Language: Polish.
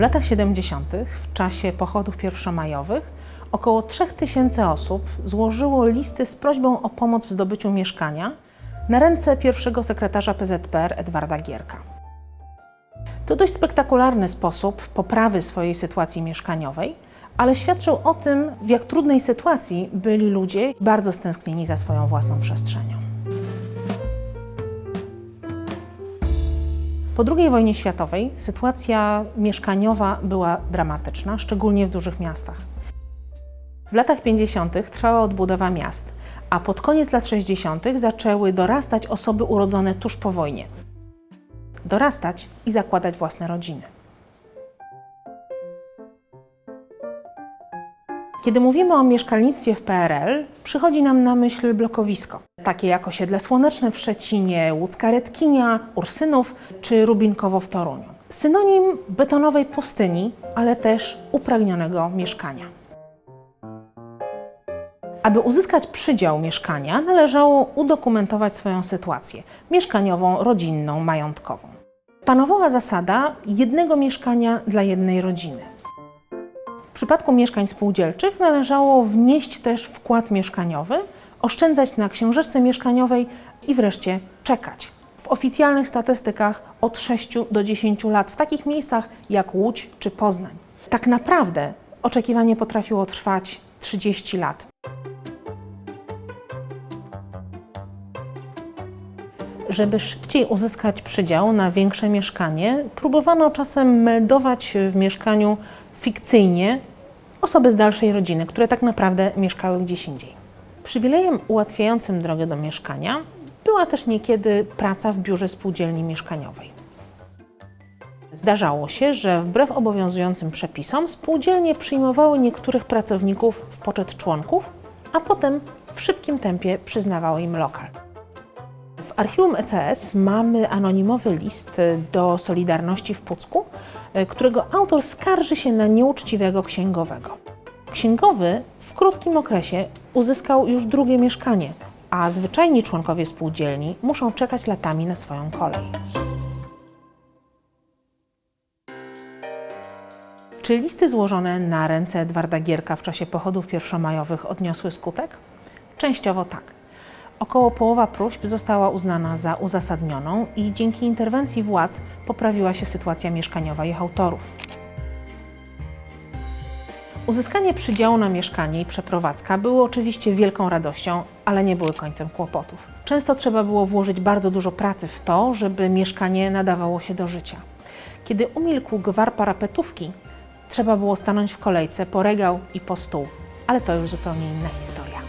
W latach 70., w czasie pochodów pierwszomajowych, około 3000 osób złożyło listy z prośbą o pomoc w zdobyciu mieszkania na ręce pierwszego sekretarza PZPR Edwarda Gierka. To dość spektakularny sposób poprawy swojej sytuacji mieszkaniowej, ale świadczył o tym, w jak trudnej sytuacji byli ludzie bardzo stęsknieni za swoją własną przestrzenią. Po II wojnie światowej sytuacja mieszkaniowa była dramatyczna, szczególnie w dużych miastach. W latach 50. trwała odbudowa miast, a pod koniec lat 60. zaczęły dorastać osoby urodzone tuż po wojnie. Dorastać i zakładać własne rodziny. Kiedy mówimy o mieszkalnictwie w PRL, przychodzi nam na myśl blokowisko, takie jak osiedle Słoneczne w Szczecinie, Łódzka Redkinia, Ursynów czy Rubinkowo w Toruniu. Synonim betonowej pustyni, ale też upragnionego mieszkania. Aby uzyskać przydział mieszkania, należało udokumentować swoją sytuację mieszkaniową, rodzinną, majątkową. Panowała zasada jednego mieszkania dla jednej rodziny. W przypadku mieszkań spółdzielczych należało wnieść też wkład mieszkaniowy, oszczędzać na książeczce mieszkaniowej i wreszcie czekać. W oficjalnych statystykach od 6 do 10 lat w takich miejscach jak Łódź czy Poznań. Tak naprawdę oczekiwanie potrafiło trwać 30 lat. Żeby szybciej uzyskać przydział na większe mieszkanie, próbowano czasem meldować w mieszkaniu fikcyjnie osoby z dalszej rodziny, które tak naprawdę mieszkały gdzieś indziej. Przywilejem ułatwiającym drogę do mieszkania była też niekiedy praca w biurze spółdzielni mieszkaniowej. Zdarzało się, że wbrew obowiązującym przepisom spółdzielnie przyjmowały niektórych pracowników w poczet członków, a potem w szybkim tempie przyznawały im lokal. W archiwum ECS mamy anonimowy list do Solidarności w Pucku, e, którego autor skarży się na nieuczciwego księgowego. Księgowy w krótkim okresie uzyskał już drugie mieszkanie, a zwyczajni członkowie spółdzielni muszą czekać latami na swoją kolej. Czy listy złożone na ręce Edwarda Gierka w czasie pochodów pierwszomajowych odniosły skutek? Częściowo tak. Około połowa próśb została uznana za uzasadnioną i dzięki interwencji władz poprawiła się sytuacja mieszkaniowa ich autorów. Uzyskanie przydziału na mieszkanie i przeprowadzka były oczywiście wielką radością, ale nie były końcem kłopotów. Często trzeba było włożyć bardzo dużo pracy w to, żeby mieszkanie nadawało się do życia. Kiedy umilkł gwar parapetówki, trzeba było stanąć w kolejce po regał i po stół, ale to już zupełnie inna historia.